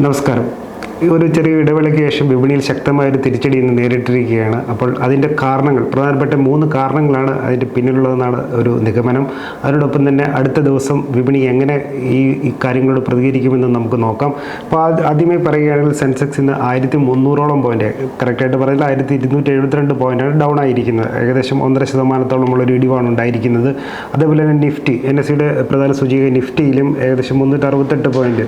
നമസ്കാരം. ഈ ഒരു ചെറിയ ഇടവേളയ്ക്ക് ശേഷം വിപണിയിൽ ശക്തമായൊരു തിരിച്ചടി ഇന്ന് നേരിട്ടിരിക്കുകയാണ്. അപ്പോൾ അതിന്റെ കാരണങ്ങൾ പ്രധാനപ്പെട്ട മൂന്ന് കാരണങ്ങളാണ് അതിന്റെ പിന്നിലുള്ളതെന്നാണ് ഒരു നിഗമനം. അതിനോടൊപ്പം തന്നെ അടുത്ത ദിവസം വിപണി എങ്ങനെ ഈ കാര്യങ്ങളോട് പ്രതികരിക്കുമെന്ന് നമുക്ക് നോക്കാം. അപ്പോൾ ആദ്യ- ആദ്യമേ പറയുകയാണെങ്കിൽ സെൻസെക്സ് ഇന്ന് ആയിരത്തി മുന്നൂറോളം പോയിന്റ് കറക്റ്റായിട്ട് പറയുന്നത് ആയിരത്തി ഇരുന്നൂറ്റി എഴുപത്തിരണ്ട് പോയിന്റാണ് ഡൗൺ ആയിരിക്കുന്നത്. ഏകദേശം ഒന്നര ശതമാനത്തോളമുള്ള ഒരു ഇടിവാണ് ഉണ്ടായിരിക്കുന്നത്. അതേപോലെ തന്നെ നിഫ്റ്റി എൻ എസ് സിയുടെ പ്രധാന സൂചിക നിഫ്റ്റിയിലും ഏകദേശം മുന്നൂറ്റി അറുപത്തെട്ട് പോയിന്റ്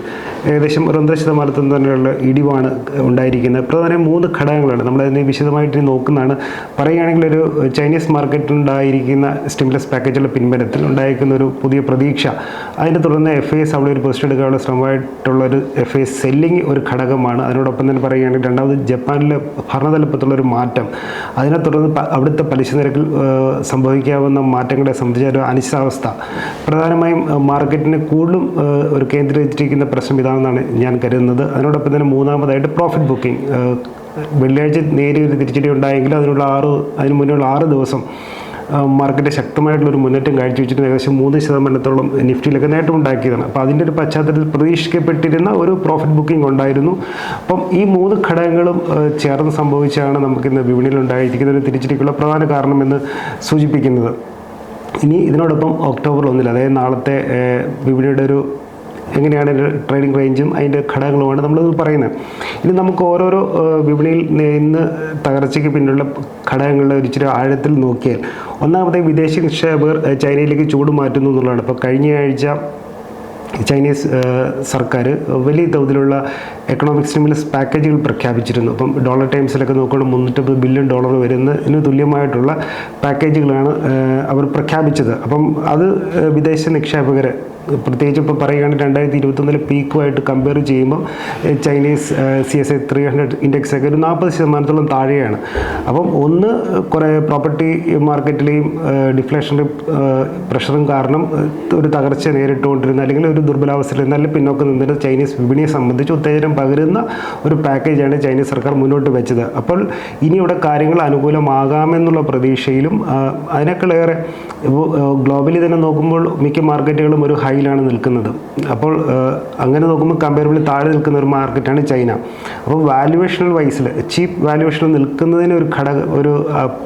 ഏകദേശം ഒരു ഒന്നര ശതമാനത്തിൽ തന്നെയുള്ള ഇടിവാണ് ഉണ്ടായിരിക്കുന്നത്. പ്രധാനം മൂന്ന് ഘടകങ്ങളാണ്. നമ്മളതിനെ വിശദമായിട്ട് നോക്കുന്നതാണ്. പറയുകയാണെങ്കിൽ ഒരു ചൈനീസ് മാർക്കറ്റിൽ ഉണ്ടായിരിക്കുന്ന സ്റ്റിമുലസ് പാക്കേജുകളുടെ പിൻബലത്തിൽ ഉണ്ടായിരിക്കുന്ന ഒരു പുതിയ പ്രതീക്ഷ. അതിനെ തുടർന്ന് എഫ് എസ് അവിടെ ഒരു പോസ്റ്റ് എടുക്കാനുള്ള ശ്രമമായിട്ടുള്ള ഒരു എഫ് എസ് സെല്ലിംഗ് ഒരു ഘടകമാണ്. അതിനോടൊപ്പം തന്നെ പറയുകയാണെങ്കിൽ രണ്ടാമത് ജപ്പാനിലെ ഭരണതലപ്പത്തുള്ള ഒരു മാറ്റം. അതിനെ തുടർന്ന് അവിടുത്തെ പലിശ നിരക്കിൽ സംഭവിക്കാവുന്ന മാറ്റങ്ങളെ സംബന്ധിച്ച ഒരു അനിശ്ചിതാവസ്ഥ. പ്രധാനമായും മാർക്കറ്റിനെ കൂടുതലും ഒരു കേന്ദ്രീകരിച്ചിരിക്കുന്ന പ്രശ്നം ഇതാണെന്നാണ് ഞാൻ കരുതുന്നത്. അതിനോടൊപ്പം തന്നെ മൂന്നാമതായിട്ട് പ്രോഫിറ്റ് ബുക്കിംഗ് വെള്ളിയാഴ്ച നേരിയ ഒരു തിരിച്ചടി ഉണ്ടായെങ്കിൽ അതിനുള്ള ആറ് അതിന് മുന്നേയുള്ള ആറ് ദിവസം മാർക്കറ്റ് ശക്തമായിട്ടുള്ളൊരു മുന്നേറ്റം കാഴ്ചവെച്ചിട്ട് ഏകദേശം മൂന്ന് ശതമാനത്തോളം നിഫ്റ്റിയിലൊക്കെ നേട്ടം ഉണ്ടാക്കിയതാണ്. അപ്പോൾ അതിന്റെ ഒരു പശ്ചാത്തലത്തിൽ പ്രതീക്ഷിക്കപ്പെട്ടിരുന്ന ഒരു പ്രോഫിറ്റ് ബുക്കിംഗ് ഉണ്ടായിരുന്നു. അപ്പം ഈ മൂന്ന് ഘടകങ്ങളും ചേർന്ന് സംഭവിച്ചാണ് നമുക്കിന്ന് വിപണിയിൽ ഉണ്ടായിരിക്കുന്ന ഒരു തിരിച്ചടിക്കുള്ള പ്രധാന കാരണമെന്ന് സൂചിപ്പിക്കുന്നത്. ഇനി ഇതിനോടൊപ്പം ഒക്ടോബർ ഒന്നിൽ അതായത് നാളത്തെ വിപണിയുടെ ഒരു എങ്ങനെയാണ് ട്രേഡിംഗ് റേഞ്ചും അതിന്റെ ഘടകങ്ങളുമാണ് നമ്മൾ പറയുന്നത്. ഇനി നമുക്ക് ഓരോരോ വിപണിയിൽ നിന്ന് തകർച്ചയ്ക്ക് പിന്നിലുള്ള ഘടകങ്ങളുടെ ഒരു ഇച്ചിരി ആഴത്തിൽ നോക്കിയാൽ ഒന്നാമത്തെ വിദേശ നിക്ഷേപകർ ചൈനയിലേക്ക് ചൂട് മാറ്റുന്നു എന്നുള്ളതാണ്. ഇപ്പോൾ കഴിഞ്ഞ ആഴ്ച ചൈനീസ് സർക്കാർ വലിയ തോതിലുള്ള എക്കണോമിക് സ്റ്റിമുലസ് പാക്കേജുകൾ പ്രഖ്യാപിച്ചിരുന്നു. അപ്പം ഡോളർ ടൈംസിലൊക്കെ നോക്കുകയാണെങ്കിൽ മുന്നൂറ്റമ്പത് ബില്യൺ ഡോളർ വരുന്ന ഇതിന് തുല്യമായിട്ടുള്ള പാക്കേജുകളാണ് അവർ പ്രഖ്യാപിച്ചത്. അപ്പം അത് വിദേശ നിക്ഷേപകർ പ്രത്യേകിച്ച് ഇപ്പോൾ പറയുകയാണെങ്കിൽ രണ്ടായിരത്തി ഇരുപത്തൊന്നിലെ പീക്കുമായിട്ട് കമ്പയർ ചെയ്യുമ്പോൾ Chinese C S I three hundred index ഒക്കെ ഒരു നാൽപ്പത് ശതമാനത്തോളം താഴെയാണ്. അപ്പം ഒന്ന് കുറേ പ്രോപ്പർട്ടി മാർക്കറ്റിലെയും ഡിഫ്ലേഷന്റെ പ്രഷറും കാരണം ഒരു തകർച്ച നേരിട്ടുകൊണ്ടിരുന്ന അല്ലെങ്കിൽ ഒരു ദുർബലാവസ്ഥയിൽ നല്ല പിന്നോക്കം നിന്നിട്ട് ചൈനീസ് വിപണിയെ സംബന്ധിച്ച് ഉത്തേജനം പകരുന്ന ഒരു പാക്കേജാണ് ചൈനീസ് സർക്കാർ മുന്നോട്ട് വെച്ചത്. അപ്പോൾ ഇനിയുടെ കാര്യങ്ങൾ അനുകൂലമാകാമെന്നുള്ള പ്രതീക്ഷയിലും അതിനേക്കാളേറെ ഗ്ലോബലി തന്നെ നോക്കുമ്പോൾ മിക്ക മാർക്കറ്റുകളും ഒരു ഹൈയിലാണ് നിൽക്കുന്നത്. അപ്പോൾ അങ്ങനെ നോക്കുമ്പോൾ കമ്പയറബിളി താഴെ നിൽക്കുന്ന ഒരു മാർക്കറ്റാണ് ചൈന. അപ്പോൾ വാല്യുവേഷണൽ വൈസിൽ ചീപ്പ് വാല്യുവേഷനിൽ നിൽക്കുന്നതിന് ഒരു ഘടക ഒരു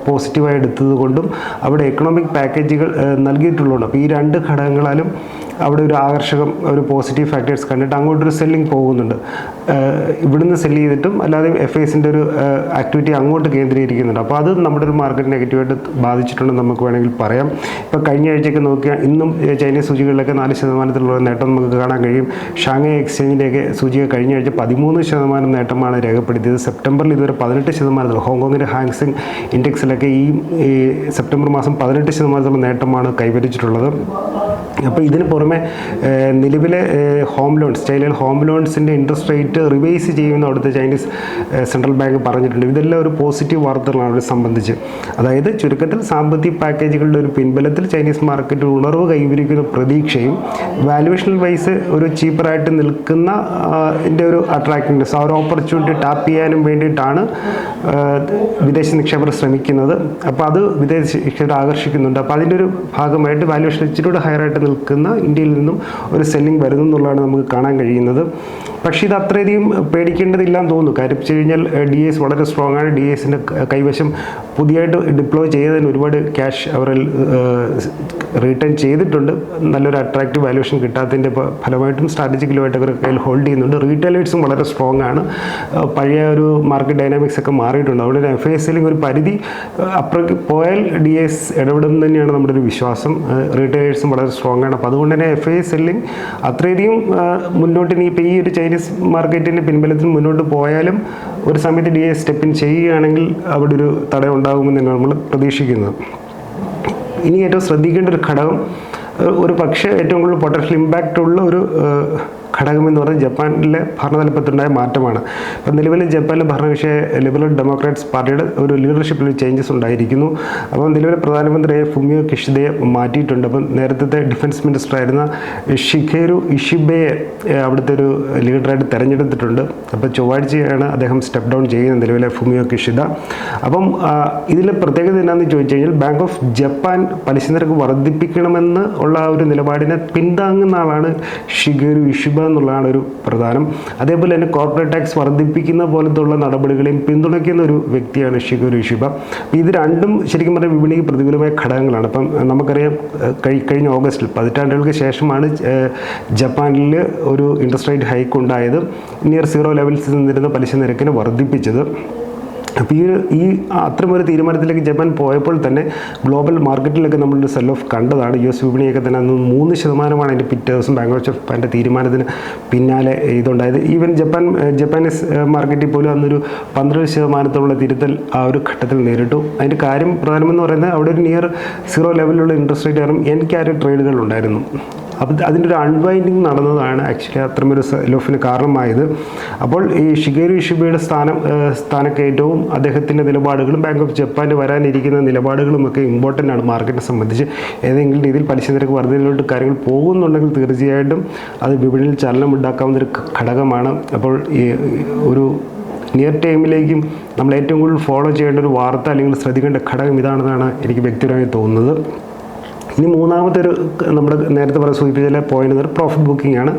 പോസിറ്റീവായി എടുത്തത് കൊണ്ടും അവിടെ എക്കണോമിക് പാക്കേജുകൾ നൽകിയിട്ടുള്ളതുകൊണ്ട്. അപ്പോൾ ഈ രണ്ട് ഘടകങ്ങളാലും അവിടെ ഒരു ആകർഷകം ഒരു പോസിറ്റീവ് ഫാക്ടേഴ്സ് കണ്ടിട്ട് അങ്ങോട്ടൊരു സെല്ലിംഗ് പോകുന്നുണ്ട്. ഇവിടുന്ന് സെല്ല് ചെയ്തിട്ടും അല്ലാതെ എഫ് ഐസിന്റെ ഒരു ആക്ടിവിറ്റി അങ്ങോട്ട് കേന്ദ്രീകരിക്കുന്നുണ്ട്. അപ്പോൾ അത് നമ്മുടെ ഒരു മാർക്കറ്റ് നെഗറ്റീവായിട്ട് ബാധിച്ചിട്ടുണ്ടെന്ന് നമുക്ക് വേണമെങ്കിൽ പറയാം. ഇപ്പോൾ കഴിഞ്ഞ ആഴ്ചയൊക്കെ നോക്കിയാൽ ഇന്നും ചൈനീസ് സൂചികളിലൊക്കെ നാല് ശതമാനത്തിലുള്ള നേട്ടം നമുക്ക് കാണാൻ കഴിയും. ഷാങ്ങൈ എക്സ്ചേഞ്ചിന്റെയൊക്കെ സൂചിക കഴിഞ്ഞ ആഴ്ച പതിമൂന്ന് ശതമാനം നേട്ടമാണ് രേഖപ്പെടുത്തിയത്. സെപ്റ്റംബറിൽ ഇതുവരെ പതിനെട്ട് ശതമാനത്തിൽ ഹോങ്കോങ്ങിന്റെ ഹാങ്സിങ് ഇൻഡെക്സിലൊക്കെ ഈ സെപ്റ്റംബർ മാസം പതിനെട്ട് ശതമാനത്തോളം നേട്ടമാണ് കൈവരിച്ചിട്ടുള്ളത്. അപ്പോൾ ഇതിന് പുറമെ നിലവിലെ ഹോം ലോൺസ് ചൈനയിൽ ഹോം ലോൺസിന്റെ ഇൻട്രസ്റ്റ് റേറ്റ് റിവൈസ് ചെയ്യുമെന്ന് അവിടുത്തെ ചൈനീസ് സെൻട്രൽ ബാങ്ക് പറഞ്ഞിട്ടുണ്ട്. ഇതെല്ലാം ഒരു പോസിറ്റീവ് വാർത്തകളാണ് അവരെ സംബന്ധിച്ച്. അതായത് ചുരുക്കത്തിൽ സാമ്പത്തിക പാക്കേജുകളുടെ ഒരു പിൻബലത്തിൽ ചൈനീസ് മാർക്കറ്റിൽ ഉണർവ് കൈവരിക്കുന്ന പ്രതീക്ഷയും വാല്യുവേഷണൽ വൈസ് ഒരു ചീപ്പറായിട്ട് നിൽക്കുന്ന ഇതിന്റെ ഒരു അട്രാക്റ്റീവ്നെസ് ആ ഒരു ഓപ്പർച്യൂണിറ്റി ടാപ്പ് ചെയ്യാനും വേണ്ടിയിട്ടാണ് വിദേശ നിക്ഷേപകർ ശ്രമിക്കുന്നത്. അപ്പോൾ അത് വിദേശ നിക്ഷേപർ ആകർഷിക്കുന്നുണ്ട്. അപ്പോൾ അതിന്റെ ഒരു ഭാഗമായിട്ട് വാല്യുവേഷൻ ഇച്ചിരി ഹയർ ആയിട്ട് നിൽക്കുന്ന ഇന്ത്യയിൽ നിന്നും ഒരു സെല്ലിംഗ് വരുന്നു എന്നുള്ളതാണ് നമുക്ക് കാണാൻ കഴിയുന്നത്. പക്ഷേ ഇത് അത്രയധികം പേടിക്കേണ്ടതില്ല എന്ന് തോന്നുന്നു. കാര്യം വെച്ച് കഴിഞ്ഞാൽ ഡി എസ് വളരെ സ്ട്രോങ് ആണ്. ഡി എസിന്റെ കൈവശം പുതിയതായിട്ട് ഡിപ്ലോയ് ചെയ്തതിന് ഒരുപാട് ക്യാഷ് അവർ റിട്ടേൺ ചെയ്തിട്ടുണ്ട്. നല്ലൊരു അട്രാക്റ്റീവ് വാല്യൂഷൻ കിട്ടാത്തതിന്റെ ഫലമായിട്ടും സ്ട്രാറ്റജിക്കലുമായിട്ട് അവർ കയ്യിൽ ഹോൾഡ് ചെയ്യുന്നുണ്ട്. റീറ്റെയിലേഴ്സും വളരെ സ്ട്രോങ് ആണ്. പഴയ ഒരു മാർക്കറ്റ് ഡൈനാമിക്സ് ഒക്കെ മാറിയിട്ടുണ്ട്. അതുകൊണ്ട് എഫ് ഐ എസിലേക്ക് ഒരു പരിധി അപ്പുറം പോയാൽ ഡി എസ് ഇടപെടും തന്നെയാണ് നമ്മുടെ ഒരു വിശ്വാസം. റീറ്റെയിലേഴ്സും വളരെ സ്ട്രോങ് ആണ്. അപ്പോൾ അതുകൊണ്ട് തന്നെ എഫ് ഐ സെല്ലിംഗ് അത്രയധികം മുന്നോട്ട് ഇനി ഇപ്പോൾ ഈ ഒരു ചൈനീസ് മാർക്കറ്റിന്റെ പിൻബലത്തിൽ മുന്നോട്ട് പോയാലും ഒരു സമയത്ത് ഡി ഐ സ്റ്റെപ്പിൻ ചെയ്യുകയാണെങ്കിൽ അവിടെ ഒരു തടയം ഉണ്ടാകുമെന്ന് തന്നെയാണ് നമ്മൾ പ്രതീക്ഷിക്കുന്നത്. ഇനി ഏറ്റവും ശ്രദ്ധിക്കേണ്ട ഒരു ഘടകം ഒരു പക്ഷേ ഏറ്റവും കൂടുതൽ പൊട്ടൻഷ്യൽ ഇമ്പാക്റ്റ് ഉള്ള ഒരു ഏഹ് ഘടകം എന്ന് പറയുന്നത് ജപ്പാനിലെ ഭരണതലപ്പത്തുണ്ടായ മാറ്റമാണ്. അപ്പോൾ നിലവിൽ ജപ്പാനിലെ ഭരണകക്ഷിയെ ലിബറൽ ഡെമോക്രാറ്റ്സ് പാർട്ടിയുടെ ഒരു ലീഡർഷിപ്പിൽ ചേഞ്ചസ് ഉണ്ടായിരിക്കുന്നു. അപ്പോൾ നിലവിലെ പ്രധാനമന്ത്രിയായ ഫുമിയോ കിഷിദയെ മാറ്റിയിട്ടുണ്ട്. അപ്പം നേരത്തെ ഡിഫൻസ് മിനിസ്റ്റർ ആയിരുന്ന ഷിഖേരു ഇഷിബയെ അവിടുത്തെ ഒരു ലീഡറായിട്ട് തിരഞ്ഞെടുത്തിട്ടുണ്ട്. അപ്പോൾ ചൊവ്വാഴ്ചയാണ് അദ്ദേഹം സ്റ്റെപ്പ് ഡൗൺ ചെയ്യുന്നത് നിലവിലെ ഫുമിയോ കിഷിദ അപ്പം ഇതിലെ പ്രത്യേകത എന്താണെന്ന് ചോദിച്ചു കഴിഞ്ഞാൽ ബാങ്ക് ഓഫ് ജപ്പാൻ പലിശ നിരക്ക് വർദ്ധിപ്പിക്കണമെന്ന് ഉള്ള ഒരു നിലപാടിനെ പിന്താങ്ങുന്ന ആളാണ് ഷിഗേരു ഇഷിബ എന്നുള്ളതാണ് ഒരു പ്രധാനം. അതേപോലെ തന്നെ കോർപ്പറേറ്റ് ടാക്സ് വർദ്ധിപ്പിക്കുന്ന പോലത്തുള്ള നടപടികളെയും പിന്തുണയ്ക്കുന്ന ഒരു വ്യക്തിയാണ് ഷിഗുരു അപ്പോൾ ഇത് രണ്ടും ശരിക്കും പറഞ്ഞാൽ വിപണിക്ക് പ്രതികൂലമായ ഘടകങ്ങളാണ്. അപ്പം നമുക്കറിയാം കഴി- കഴിഞ്ഞ ഓഗസ്റ്റിൽ പതിറ്റാണ്ടുകൾക്ക് ശേഷമാണ് ജപ്പാനിൽ ഒരു ഇൻട്രസ്റ്റ് റേറ്റ് ഹൈക്ക് ഉണ്ടായത്. നിയർ സീറോ ലെവൽസിൽ നിന്നിരുന്ന പലിശ നിരക്കിനെ വർദ്ധിപ്പിച്ചത്. അപ്പോൾ ഈ ഈ അത്തരമൊരു തീരുമാനത്തിലേക്ക് ജപ്പാൻ പോയപ്പോൾ തന്നെ ഗ്ലോബൽ മാർക്കറ്റിലൊക്കെ നമ്മളൊരു സെൽ ഓഫ് കണ്ടതാണ്. യു എസ് വിപണിയൊക്കെ തന്നെ അന്ന് മൂന്ന് ശതമാനമാണ് അതിന്റെ പിറ്റേ ദിവസം ബാങ്ക് ഓഫ് ജപ്പാന്റെ തീരുമാനത്തിന് പിന്നാലെ ഇതുണ്ടായത്. ഈവൻ ജപ്പാൻ ജപ്പാനീസ് മാർക്കറ്റിൽ പോലും അന്നൊരു പന്ത്രണ്ട് ശതമാനത്തോളം തിരുത്തൽ ആ ഒരു ഘട്ടത്തിൽ നേരിട്ടു. അതിന്റെ കാര്യം പ്രധാനമെന്ന് പറയുന്നത് അവിടെ ഒരു നിയർ സീറോ ലെവലിലുള്ള ഇൻട്രസ്റ്റ് റേറ്റ് കാരണം എനിക്ക് ആ ഒരു ട്രേഡുകൾ ഉണ്ടായിരുന്നു. അപ്പോൾ അതിന്റെ ഒരു അൺവൈൻഡിങ് നടന്നതാണ് ആക്ച്വലി അത്രമൊരു സെലോഫിന് കാരണമായത്. അപ്പോൾ ഈ ഷിഗേരി ഷിബയുടെ സ്ഥാനം സ്ഥാനക്കയറ്റവും അദ്ദേഹത്തിന്റെ നിലപാടുകളും ബാങ്ക് ഓഫ് ജപ്പാന്റെ വരാനിരിക്കുന്ന നിലപാടുകളും ഒക്കെ ഇമ്പോർട്ടന്റ് ആണ് മാർക്കറ്റിനെ സംബന്ധിച്ച്. ഏതെങ്കിലും രീതിയിൽ പലിശ നിരക്ക് വർധനയിലോട്ട് കാര്യങ്ങൾ പോകുന്നുണ്ടെങ്കിൽ തീർച്ചയായിട്ടും അത് വിപണിയിൽ ചലനം ഉണ്ടാക്കാവുന്ന ഒരു ഘടകമാണ്. അപ്പോൾ ഈ ഒരു നിയർ ടൈമിലേക്കും നമ്മൾ ഏറ്റവും കൂടുതൽ ഫോളോ ചെയ്യേണ്ട ഒരു വാർത്ത അല്ലെങ്കിൽ ശ്രദ്ധിക്കേണ്ട ഘടകം ഇതാണെന്നാണ് എനിക്ക് വ്യക്തിപരമായി തോന്നുന്നത്. ഇനി മൂന്നാമത്തെ ഒരു നമ്മുടെ നേരത്തെ പറഞ്ഞ സൂചിപ്പിച്ച പോയിന്റ് എന്ന് പ്രോഫിറ്റ് ബുക്കിംഗ് ആണ്.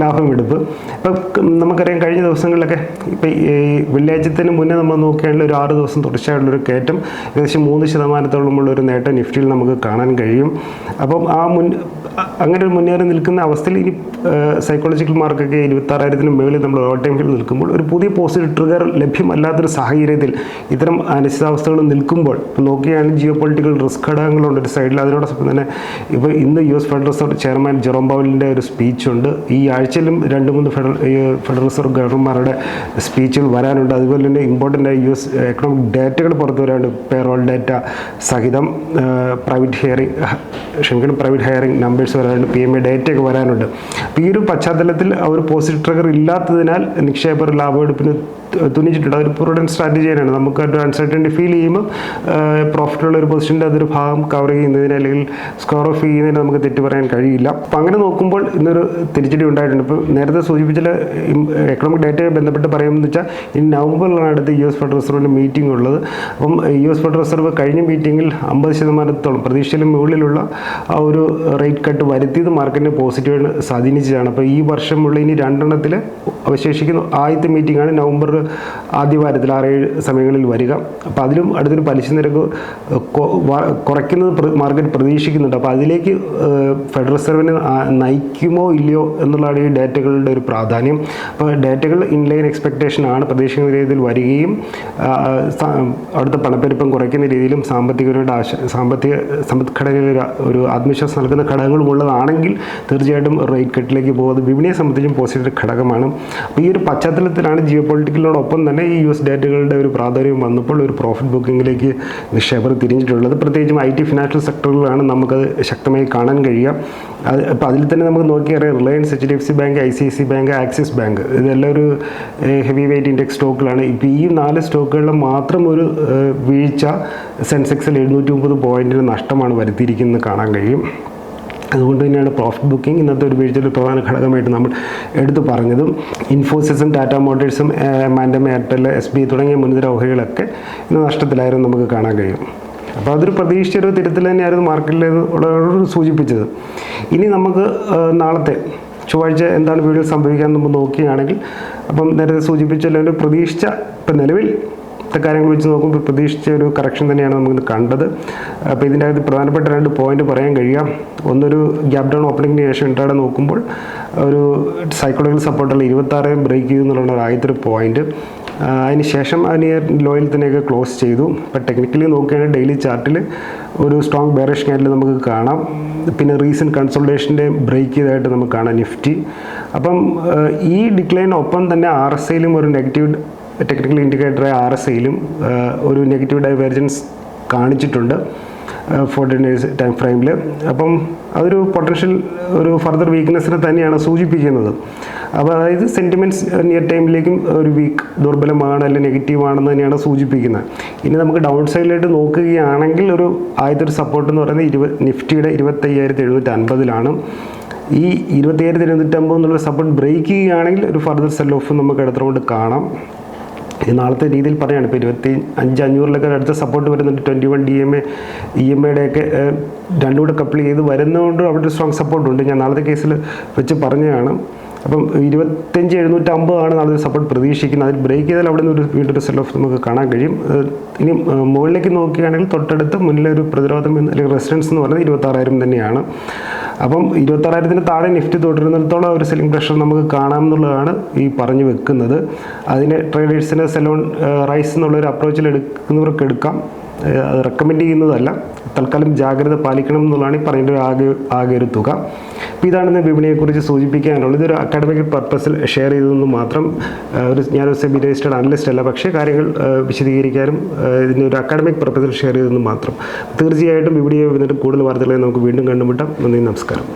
ലാഭം എടുപ്പ്. ഇപ്പം നമുക്കറിയാം കഴിഞ്ഞ ദിവസങ്ങളിലൊക്കെ ഇപ്പം ഈ വെള്ളിയാഴ്ചത്തിന് മുന്നേ നമ്മൾ നോക്കുകയാണെങ്കിൽ ഒരു ആറ് ദിവസം തുടർച്ചയായിട്ടുള്ളൊരു കയറ്റം. ഏകദേശം മൂന്ന് ശതമാനത്തോളമുള്ള ഒരു നേട്ടം നിഫ്റ്റിയിൽ നമുക്ക് കാണാൻ കഴിയും. അപ്പം ആ മുൻ അങ്ങനെ ഒരു മുന്നേറി നിൽക്കുന്ന അവസ്ഥയിൽ ഇനി സൈക്കോളജിക്കൽ മാർക്കൊക്കെ ഇരുപത്താറായിരത്തിന് മുകളിൽ നമ്മൾ ഓൾ ടൈം ഫീൽഡ് നിൽക്കുമ്പോൾ ഒരു പുതിയ പോസിറ്റീവ് ട്രിഗർ ലഭ്യമല്ലാത്തൊരു സാഹചര്യത്തിൽ ഇത്തരം അനിശ്ചിതാവസ്ഥകൾ നിൽക്കുമ്പോൾ നോക്കുകയാണെങ്കിൽ ജിയോ പൊളിറ്റിക്കൽ റിസ്ക് ഘടകങ്ങളുണ്ട് ഒരു സൈഡിൽ അതിനോടൊപ്പം തന്നെ ഇപ്പോൾ ഇന്ന് U S federal reserve chairman Jerome പവലിന്റെ ഒരു സ്പീച്ചുണ്ട്. ഈ ആഴ്ചയിലും രണ്ട് മൂന്ന് ഫെഡറൽ ഫെഡറൽ റിസർവ് ഗവർണർമാരുടെ സ്പീച്ചുകൾ വരാനുണ്ട്. അതുപോലെ തന്നെ ഇമ്പോർട്ടന്റ് ആയ യു എസ് എക്കണോമിക് ഡേറ്റകൾ പുറത്തു വരാനുണ്ട്. പേറോൾ ഡേറ്റ സഹിതം പ്രൈവറ്റ് ഹിയറിംഗ് ക്ഷമിക്കണം പ്രൈവറ്റ് ഹയറിംഗ് നമ്പേഴ്സ് വരാനുണ്ട്. പി എം എ ഡേറ്റയൊക്കെ വരാനുണ്ട്. അപ്പോൾ ഈ ഒരു പശ്ചാത്തലത്തിൽ അവർ പോസിറ്റീവ് ട്രിഗർ ഇല്ലാത്തതിനാൽ നിക്ഷേപർ ലാഭമെടുപ്പിന് തുനിച്ചിട്ടുണ്ട് അതൊരു പ്രൊഡന്റ് തന്നെയാണ്. നമുക്ക് ഒരു അൺസർട്ടന്റി ഫീൽ ചെയ്യുമ്പോൾ പ്രോഫിറ്റുള്ള ഒരു പൊസിഷന്റെ അതൊരു ഭാഗം കവർ ചെയ്യുന്നതിന് അല്ലെങ്കിൽ സ്കോർ ഓഫ് ചെയ്യുന്നതിന് നമുക്ക് തെറ്റ് പറയാൻ കഴിയില്ല. അപ്പം അങ്ങനെ നോക്കുമ്പോൾ ഇന്നൊരു തിരിച്ചടി ഉണ്ടായിട്ടുണ്ട്. ഇപ്പോൾ നേരത്തെ സൂചിപ്പിച്ച എക്കണോമിക് ഡേറ്റയെ ബന്ധപ്പെട്ട് പറയുമെന്ന് വെച്ചാൽ ഇനി നവംബറിലാണ് അടുത്ത് യു എസ് ഫെഡറൽ റിസർവിന്റെ മീറ്റിംഗ് ഉള്ളത്. അപ്പം യു എസ് ഫെഡറൽ റിസർവ് കഴിഞ്ഞ മീറ്റിങ്ങിൽ അമ്പത് ശതമാനത്തോളം പ്രതീക്ഷയിലും മുകളിലുള്ള ആ ഒരു റേറ്റ് കട്ട് വരുത്തിയത് മാർക്കറ്റിനെ പോസിറ്റീവായിട്ട് സ്വാധീനിച്ചതാണ്. അപ്പോൾ ഈ വർഷമുള്ള ഇനി രണ്ടെണ്ണത്തിൽ അവശേഷിക്കുന്ന ആദ്യത്തെ മീറ്റിംഗാണ് നവംബർ ആദ്യ വാരത്തിൽ ആറേഴ് സമയങ്ങളിൽ വരിക. അപ്പോൾ അതിലും അടുത്തൊരു പലിശ നിരക്ക് കുറയ്ക്കുന്നത് മാർക്കറ്റ് മാർക്കറ്റ് പ്രതീക്ഷിക്കുന്നുണ്ട് അപ്പോൾ അതിലേക്ക് ഫെഡറൽ റിസർവിനെ നയിക്കുമോ ഇല്ലയോ എന്നുള്ളതാണ് ഈ ഡേറ്റകളുടെ ഒരു പ്രാധാന്യം. അപ്പോൾ ഡാറ്റകൾ ഇൻലൈൻ എക്സ്പെക്റ്റേഷൻ ആണ്. പ്രതീക്ഷിക്കുന്ന രീതിയിൽ വരികയും അവിടുത്തെ പണപ്പെരുപ്പം കുറയ്ക്കുന്ന രീതിയിലും സാമ്പത്തികരുടെ ആശ സാമ്പത്തിക സമ്പദ്ഘടനയിൽ ഒരു ആത്മവിശ്വാസം നൽകുന്ന ഘടകങ്ങളും ഉള്ളതാണെങ്കിൽ തീർച്ചയായിട്ടും റേറ്റ് കട്ടിലേക്ക് പോകുന്നത് വിപണിയെ സംബന്ധിച്ചും പോസിറ്റീവ് ഘടകമാണ്. അപ്പോൾ ഈ ഒരു പശ്ചാത്തലത്തിലാണ് ജിയോ പൊളിറ്റിക്കലിനോടൊപ്പം തന്നെ ഈ യു എസ് ഡേറ്റകളുടെ ഒരു പ്രാധാന്യം വന്നപ്പോൾ ഒരു പ്രോഫിറ്റ് ബുക്കിങ്ങിലേക്ക് നിക്ഷേപർ തിരിഞ്ഞിട്ടുള്ളത്. പ്രത്യേകിച്ചും ഐ ടി ഫിനാൻഷ്യൽ സെക്ടറുകളാണ് നമുക്കത് ശക്തമായി കാണാൻ കഴിയുക അത് അപ്പോൾ അതിൽ തന്നെ നമുക്ക് നോക്കിയറിയാം Reliance H D F C bank I C I C bank Axis bank ഇതെല്ലാം ഒരു ഹെവി വെയിറ്റ് ഇൻഡെക്സ് സ്റ്റോക്കുകളാണ് ഇപ്പോൾ ഈ നാല് സ്റ്റോക്കുകളിൽ മാത്രം ഒരു വീഴ്ച സെൻസെക്സിൽ എഴുന്നൂറ്റി മുപ്പത് പോയിന്റിന് നഷ്ടമാണ് വരുത്തിയിരിക്കുന്നത് കാണാൻ കഴിയും. അതുകൊണ്ട് തന്നെയാണ് പ്രോഫിറ്റ് ബുക്കിംഗ് ഇന്നത്തെ ഒരു വീഴ്ചയുടെ പ്രധാന ഘടകമായിട്ട് നമ്മൾ എടുത്തു പറഞ്ഞതും. ഇൻഫോസിസും ടാറ്റ മോട്ടേഴ്സും മാൻഡം എയർടെൽ എസ് ബി തുടങ്ങിയ മുൻനിര ഓഹരികളൊക്കെ ഇന്ന് നഷ്ടത്തിലായിരുന്നു നമുക്ക് കാണാൻ കഴിയും. അപ്പോൾ അതൊരു പ്രതീക്ഷിച്ച ഒരു തിരുത്തൽ തന്നെയായിരുന്നു മാർക്കറ്റിൽ ഉള്ളവരോട് സൂചിപ്പിച്ചത്. ഇനി നമുക്ക് നാളത്തെ ചൊവ്വാഴ്ച എന്താണ് വീഡിയോ സംഭവിക്കാൻ നമ്മൾ നോക്കുകയാണെങ്കിൽ അപ്പം നേരത്തെ സൂചിപ്പിച്ചല്ലോ ഒരു പ്രതീക്ഷിച്ച ഇപ്പം നിലവിൽ കാര്യങ്ങൾ വെച്ച് നോക്കുമ്പോൾ പ്രതീക്ഷിച്ച ഒരു കറക്ഷൻ തന്നെയാണ് നമുക്ക് കണ്ടത്. അപ്പോൾ ഇതിന്റെ അകത്ത് പ്രധാനപ്പെട്ട രണ്ട് പോയിന്റ് പറയാൻ കഴിയാം ഒന്നൊരു ഗ്യാപ് ഡൗൺ ഓപ്പണിംഗിന് ശേഷം ഇട്ടാടെ നോക്കുമ്പോൾ ഒരു സൈക്കോളജിക്കൽ സപ്പോർട്ടുള്ള ഇരുപത്താറ് ബ്രേക്ക് ചെയ്തു എന്നുള്ള ആദ്യത്തെ ഒരു പോയിന്റ് അതിന് ശേഷം ആ നിയർ ലോയിൽ തന്നെയൊക്കെ ക്ലോസ് ചെയ്തു. ഇപ്പം ടെക്നിക്കലി നോക്കുകയാണെങ്കിൽ ഡെയിലി ചാർട്ടിൽ ഒരു സ്ട്രോങ് ബെയറിഷ് ക്യാൻഡിൽ നമുക്ക് കാണാം. പിന്നെ റീസെന്റ് കൺസൾട്ടേഷന്റെ ബ്രേക്ക് ചെയ്തതായിട്ട് നമുക്ക് കാണാം നിഫ്റ്റി അപ്പം ഈ ഡിക്ലൈനൊപ്പം തന്നെ ആർ എസ് ഐയിലും ഒരു നെഗറ്റീവ് ടെക്നിക്കൽ ഇൻഡിക്കേറ്ററായ ആർ എസ് ഐയിലും ഒരു നെഗറ്റീവ് ഡൈവേർജൻസ് കാണിച്ചിട്ടുണ്ട്. ഫോർട്ടീൻ ഡേയ്സ് ടൈം ഫ്രെയിമിൽ അപ്പം അതൊരു പൊട്ടൻഷ്യൽ ഒരു ഫർദർ വീക്ക്നെസ്സിനെ തന്നെയാണ് സൂചിപ്പിക്കുന്നത്. അപ്പോൾ അതായത് സെന്റിമെന്റ്സ് നിയർ ടൈമിലേക്കും ഒരു വീക്ക് ദുർബലമാണ് അല്ലെങ്കിൽ നെഗറ്റീവ് ആണെന്ന് തന്നെയാണ് സൂചിപ്പിക്കുന്നത്. ഇനി നമുക്ക് ഡൗൺ സൈഡിലായിട്ട് നോക്കുകയാണെങ്കിൽ ഒരു ആദ്യത്തെ ഒരു സപ്പോർട്ട് എന്ന് പറയുന്നത് ഇരുപത് നിഫ്റ്റിയുടെ ഇരുപത്തയ്യായിരത്തി എഴുന്നൂറ്റി അൻപതിലാണ് ഈ ഇരുപത്തിയായിരത്തി എഴുന്നൂറ്റമ്പത് എന്നുള്ള സപ്പോർട്ട് ബ്രേക്ക് ചെയ്യുകയാണെങ്കിൽ ഒരു ഫർദർ സെൽ ഓഫ് നമുക്ക് അടുത്തോണ്ട് കാണാം. നാളത്തെ രീതിയിൽ പറയുകയാണ് ഇപ്പോൾ ഇരുപത്തി അഞ്ച് അഞ്ഞൂറിലൊക്കെ അടുത്ത സപ്പോർട്ട് വരുന്നുണ്ട്. Twenty one D M A E M എയുടെയൊക്കെ രണ്ടും കൂടെ കപ്പിൾ ചെയ്ത് വരുന്നതുകൊണ്ട് അവിടെ സ്ട്രോങ് സപ്പോർട്ടുണ്ട് ഞാൻ നാളത്തെ കേസിൽ വെച്ച് പറഞ്ഞതാണ്. അപ്പം ഇരുപത്തഞ്ച് എഴുന്നൂറ്റമ്പതാണ് നാളെ സപ്പോർട്ട് പ്രതീക്ഷിക്കുന്നത്. അതിൽ ബ്രേക്ക് ചെയ്താൽ അവിടെ നിന്ന് ഒരു വീണ്ടും സെൽ ഓഫ് നമുക്ക് കാണാൻ കഴിയും. ഇനി മുകളിലേക്ക് നോക്കുകയാണെങ്കിൽ തൊട്ടടുത്ത് മുന്നിലെ ഒരു പ്രതിരോധം അല്ലെങ്കിൽ റെസിഡൻസ് എന്ന് പറയുന്നത് ഇരുപത്താറായിരം തന്നെയാണ്. അപ്പം ഇരുപത്താറായിരത്തിന് താഴെ നിഫ്റ്റി തുടരുന്നിടത്തോളം ഒരു സെല്ലിംഗ് പ്രഷർ നമുക്ക് കാണാം എന്നുള്ളതാണ് ഈ പറഞ്ഞു വെക്കുന്നത്. അതിന് ട്രേഡേഴ്സിന് സെലോൺ റൈസ് എന്നുള്ള ഒരു അപ്രോച്ചിൽ എടുക്കുന്നവർക്ക് എടുക്കാം. റെക്കമെൻഡ് ചെയ്യുന്നതല്ല. തൽക്കാലം ജാഗ്രത പാലിക്കണം എന്നുള്ളതാണ് ഈ പറയുന്ന ഒരു ആകെ ആകെ ഒരു തുക. അപ്പോൾ ഇതാണ് ഇന്ന് വിപണിയെക്കുറിച്ച് സൂചിപ്പിക്കാനുള്ളത്. ഇതൊരു അക്കാഡമിക് പർപ്പസിൽ ഷെയർ ചെയ്തതെന്ന് മാത്രം ഒരു ഞാനൊരു സെമി രജിസ്റ്റേഡ് അനലിസ്റ്റ് അല്ല. പക്ഷേ കാര്യങ്ങൾ വിശദീകരിക്കാനും ഇതിന്റെ ഒരു അക്കാഡമിക് പർപ്പസിൽ ഷെയർ ചെയ്തതെന്ന് മാത്രം. തീർച്ചയായിട്ടും വിപണിയെ വന്നിട്ട് കൂടുതൽ വാർത്തകളെ നമുക്ക് വീണ്ടും കണ്ടുമുട്ടാം. നന്ദി നമസ്കാരം.